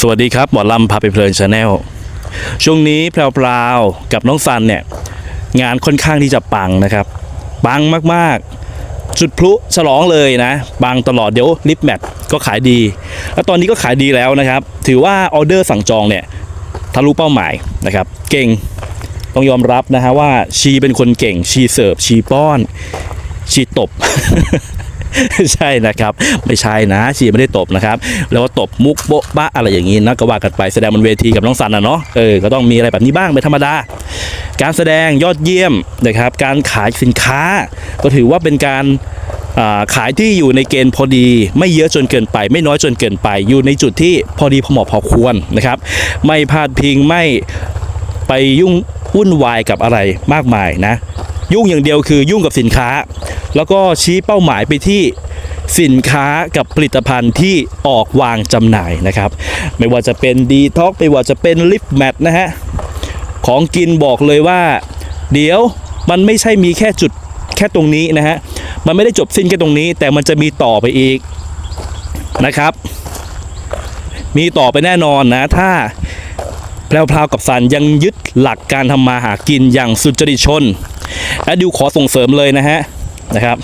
สวัสดีครับหมอลำพาไปเพลินชาแนลช่วงนี้แพรวๆกับน้องซันเนี่ย งานค่อนข้างที่จะปังนะครับ ปังมากๆ จุดพลุฉลองเลยนะปังตลอดเดี๋ยวลิฟแมทก็ขายดี แล้วตอนนี้ก็ขายดีแล้วนะครับ ถือว่าออเดอร์สั่งจองเนี่ยทะลุเป้าหมายนะครับ เก่งต้องยอมรับนะฮะว่าชีเป็นคนเก่งชีเสิร์ฟชีป้อนชีตบ ใช่นะครับ ไม่ใช่นะชีไม่ได้ตบนะครับ แล้วก็ตบมุกโบ๊ะบะอะไรอย่างนี้นะก็ว่ากันไปแสดงบนเวทีกับน้องสันนะเนาะเออก็ต้องมีอะไรแบบนี้บ้างเป็นธรรมดา การแสดงยอดเยี่ยมนะครับ การขายสินค้า ก็ถือว่าเป็นการขายที่อยู่ในเกณฑ์พอดี ไม่เยอะจนเกินไป ไม่น้อยจนเกินไป อยู่ในจุดที่พอดีพอเหมาะพอควรนะครับ ไม่พลาดพิงไม่ไปยุ่งวุ่นวายกับอะไรมากมายนะ ยุ่งอย่างเดียวคือยุ่งกับสินค้า แล้วก็ชี้เป้าหมายไปที่สินค้ากับผลิตภัณฑ์ที่ออกวางจำหน่ายนะครับ ไม่ว่าจะเป็นดีท็อกไม่ว่าจะเป็นลิปแมทนะฮะ ของกินบอกเลยว่า เดี๋ยวมันไม่ใช่มีแค่จุดแค่ตรงนี้นะฮะ มันไม่ได้จบสิ้นแค่ตรงนี้ แต่มันจะมีต่อไปอีกนะครับ มีต่อไปแน่นอนนะ ถ้าแพรวๆกับซันยังยึดหลักการทำมาหากินอย่างสุจริตชน และดิวขอส่งเสริมเลยนะฮะ นะครับ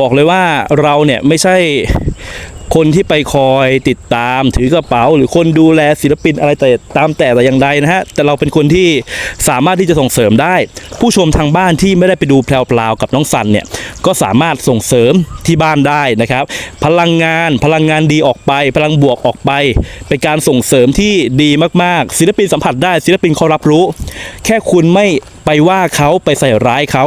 บอกเลยว่าเราเนี่ยไม่ใช่คนที่ไปคอยติดตามถือกระเป๋า หรือคนดูแลศิลปินอะไรแต่ตามแต่แต่อย่างใดนะฮะ แต่เราเป็นคนที่สามารถที่จะส่งเสริมได้ ผู้ชมทางบ้านที่ไม่ได้ไปดูแพรวๆกับน้องสันเนี่ย ก็สามารถส่งเสริมที่บ้านได้นะครับ พลังงานพลังงานดีออกไป พลังบวกออกไป เป็นการส่งเสริมที่ดีมากๆ ศิลปินสัมผัสได้ศิลปินเขารับรู้ แค่คุณไม่ไปว่าเขาไปใส่ร้ายเขา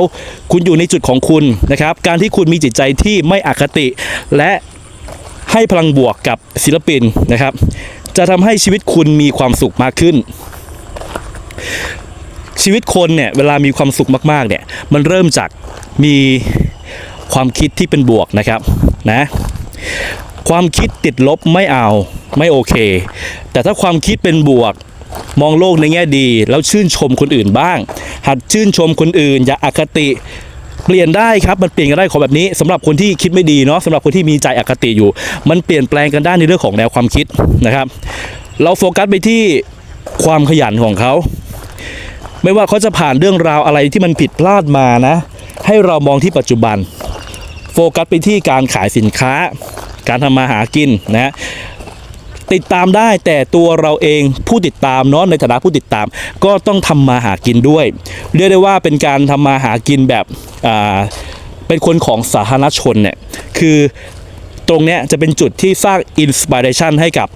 คุณอยู่ในจุดของคุณนะครับ การที่คุณมีจิตใจที่ไม่อคติ และให้พลังบวกกับศิลปินนะครับ จะทำให้ชีวิตคุณมีความสุขมากขึ้น ชีวิตคนเนี่ยเวลามีความสุขมากๆเนี่ยมันเริ่มจากมีความคิดที่เป็นบวกนะครับนะความคิดติดลบไม่เอาไม่โอเค แต่ถ้าความคิดเป็นบวก มองโลกในแง่ดี แล้วชื่นชมคนอื่นบ้าง หัดชื่นชมคนอื่น อย่าอาคติเปลี่ยนได้ครับมันเปลี่ยนกันได้ของแบบนี้สำหรับคนที่คิดไม่ดีเนาะสำหรับคนที่มีใจอคติอยู่ มันเปลี่ยนแปลงกันได้ในเรื่องของแนวความคิดนะครับ เราโฟกัสไปที่ความขยันของเขาไม่ว่าเขาจะผ่านเรื่องราวอะไรที่มันผิดพลาดมานะ ให้เรามองที่ปัจจุบัน โฟกัสไปที่การขายสินค้า การทำมาหากินนะ ติดตามได้แต่ตัวเราเองผู้ติดตามเนาะในฐานะผู้ติดตาม ก็ต้องทำมาหากินด้วย เรียกได้ว่าเป็นการทำมาหากินแบบอ่าเป็นคนของสาธารณชนเนี่ยคือตรงเนี้ยจะเป็นจุดที่สร้างอินสปิเรชันให้กับ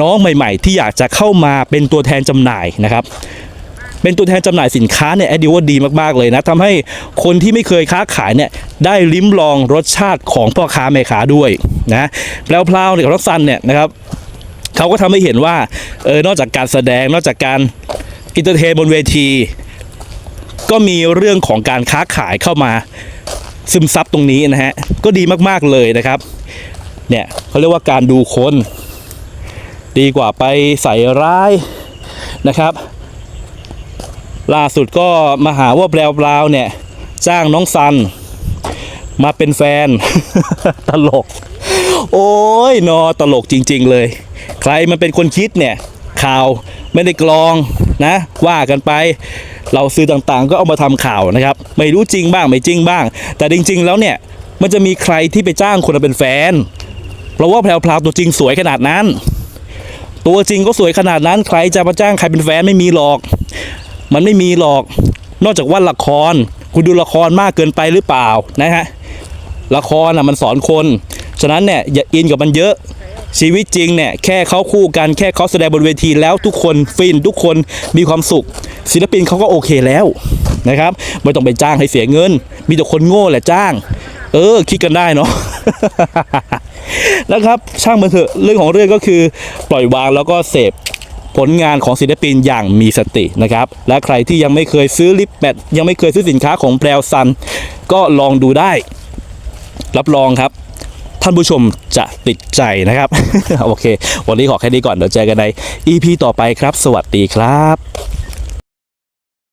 น้องใหม่ ๆ ที่อยากจะเข้ามาเป็นตัวแทนจำหน่ายนะครับเป็นตัวแทนจำหน่ายสินค้าเนี่ยแอดดิวว่าดีมาก ๆ เลยนะทำให้คนที่ไม่เคยค้าขายเนี่ยได้ลิ้มลองรสชาติของพ่อค้าแม่ค้าด้วยนะแล้วพลาวเนี่ยกับรถซันเนี่ยนะครับ เขาก็ทำให้เห็นว่าเออนอกจากการแสดงนอกจากการอินเตอร์เทนบนเวที ก็มีเรื่องของการค้าขายเข้ามาซึมซับตรงนี้นะฮะ ก็ดีมากๆเลยนะครับ เนี่ยเขาเรียกว่าการดูคนดีกว่าไปใส่ร้ายนะครับ ล่าสุดก็มาหาว่าแปลวปลาวๆเนี่ย จ้างน้องซัน มาเป็นแฟน ตลก โอ้ยนอตลกจริง ๆ เลย ใครมันเป็นคนคิดเนี่ยข่าวไม่ได้กรองนะว่ากันไปเราซื้อต่างๆ ก็เอามาทำข่าวนะครับ ไม่รู้จริงบ้างไม่จริงบ้าง แต่จริง ๆ แล้วเนี่ยมันจะมีใครที่ไปจ้างคนมาเป็นแฟน เพราะว่าแพรวๆตัวจริงสวยขนาดนั้น ตัวจริงก็สวยขนาดนั้น ใครจะมาจ้างใครเป็นแฟนไม่มีหรอก มันไม่มีหรอก นอกจากว่าละคร คุณดูละครมากเกินไปหรือเปล่านะฮะละครอะมันสอนคน ฉะนั้นเนี่ยอย่าอินกับมันเยอะ ชีวิตจริงเนี่ยแค่เขาคู่กันแค่เขาแสดงบนเวทีแล้วทุกคนฟินทุกคนมีความสุข ศิลปินเขาก็โอเคแล้วนะครับไม่ต้องไปจ้างให้เสียเงิน มีแต่คนโง่แหละจ้าง เออ คิดกันได้เนาะนะครับช่างมันเถอะเรื่องของเรื่องก็คือปล่อยวางแล้วก็เสพผลงานของศิลปินอย่างมีสตินะครับ และใครที่ยังไม่เคยซื้อลิปแบตยังไม่เคยซื้อสินค้าของแพรวซัน ก็ลองดูได้ รับรองครับ ท่านผู้ชมจะติดใจนะครับ โอเค วันนี้ขอแค่นี้ก่อนเดี๋ยวเจอกันใน EP ต่อไปครับ สวัสดีครับ